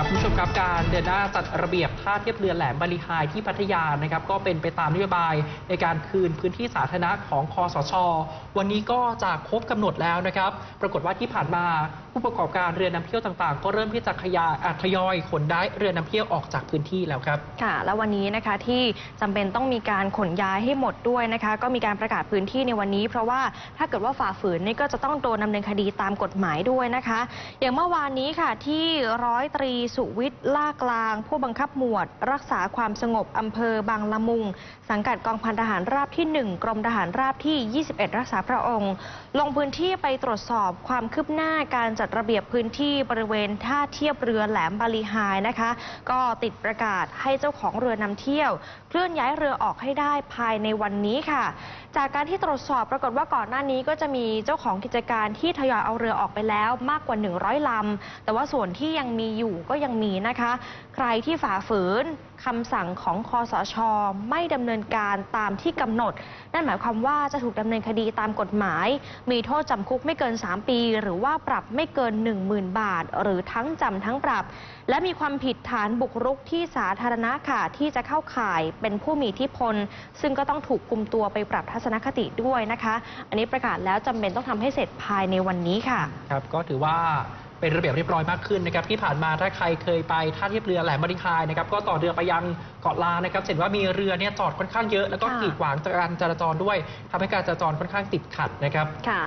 ครับผู้ชมครับการเดินหน้าจัดระเบียบท่าเทียบเรือแหลมบาลีไฮที่พัทยานะครับก็เป็นไปตามนโยบายในการคืนพื้นที่สาธารณะของคอสช วันนี้ก็จะครบกำหนดแล้วนะครับ ปรากฏว่าที่ผ่านมาผู้ประกอบการเรือนำเที่ยวต่างๆ ก็เริ่มที่จะขยายทยอยขนได้เรือนำเที่ยวออกจากพื้นที่แล้วครับค่ะ แล้ววันนี้นะคะที่จำเป็นต้องมีการขนย้ายให้หมดด้วยนะคะก็มีการประกาศพื้นที่ในวันนี้ เพราะว่าถ้าเกิดว่าฝ่าฝืนนี่ก็จะต้องโดนดำเนินคดีตามกฎหมายด้วยนะคะ อย่างเมื่อวานนี้ค่ะที่ร้อยตรีสุวิทย์ล่ากลาง ผู้บังคับหมวด รักษาความสงบอำเภอบางละมุง สังกัดกองพันทหารราบที่ 1 กรมทหารราบที่ 21 รักษาพระองค์ ลงพื้นที่ไปตรวจสอบความคืบหน้าการจัดระเบียบพื้นที่บริเวณท่าเทียบเรือแหลมบาลีไฮนะคะ ก็ติดประกาศให้เจ้าของเรือนำเที่ยว เคลื่อนย้ายเรือออกให้ได้ภายในวันนี้ค่ะ จากการที่ตรวจสอบปรากฏว่าก่อนหน้านี้ก็จะมีเจ้าของกิจการที่ทยอยเอาเรือออกไปแล้วมากกว่า 100ลำแต่ว่าส่วนที่ยังมีอยู่ก็ยังมีนะคะ ใครที่ฝ่าฝืนคำสั่งของคอสช ไม่ดำเนินการตามที่กำหนด นั่นหมายความว่าจะถูกดำเนินคดีตามกฎหมาย มีโทษจำคุกไม่เกิน 3 ปี หรือว่าปรับไม่เกิน 10,000 บาท หรือทั้งจำทั้งปรับ และมีความผิดฐานบุกรุกที่สาธารณะค่ะที่จะเข้าข่ายเป็นผู้มีอิทธิพล ซึ่งก็ต้องถูกคุมตัวไปปรับทัศนคติด้วยนะคะ อันนี้ประกาศแล้วจำเป็นต้องทำให้เสร็จภายในวันนี้ค่ะ ครับก็ถือว่า เป็นระเบียบเรียบร้อยมากขึ้นนะครับที่ผ่านมาถ้าใครเคยไปท่าเทียบเรือแหลมบริคายนะครับก็ต่อเรือไปยังเกาะลานะครับเห็นว่ามีเรือเนี่ยจอดค่อนข้างเยอะแล้วก็ค่ะกีดขวางการจราจรด้วยทำให้การจราจรค่อนข้างติดขัดนะครับค่ะ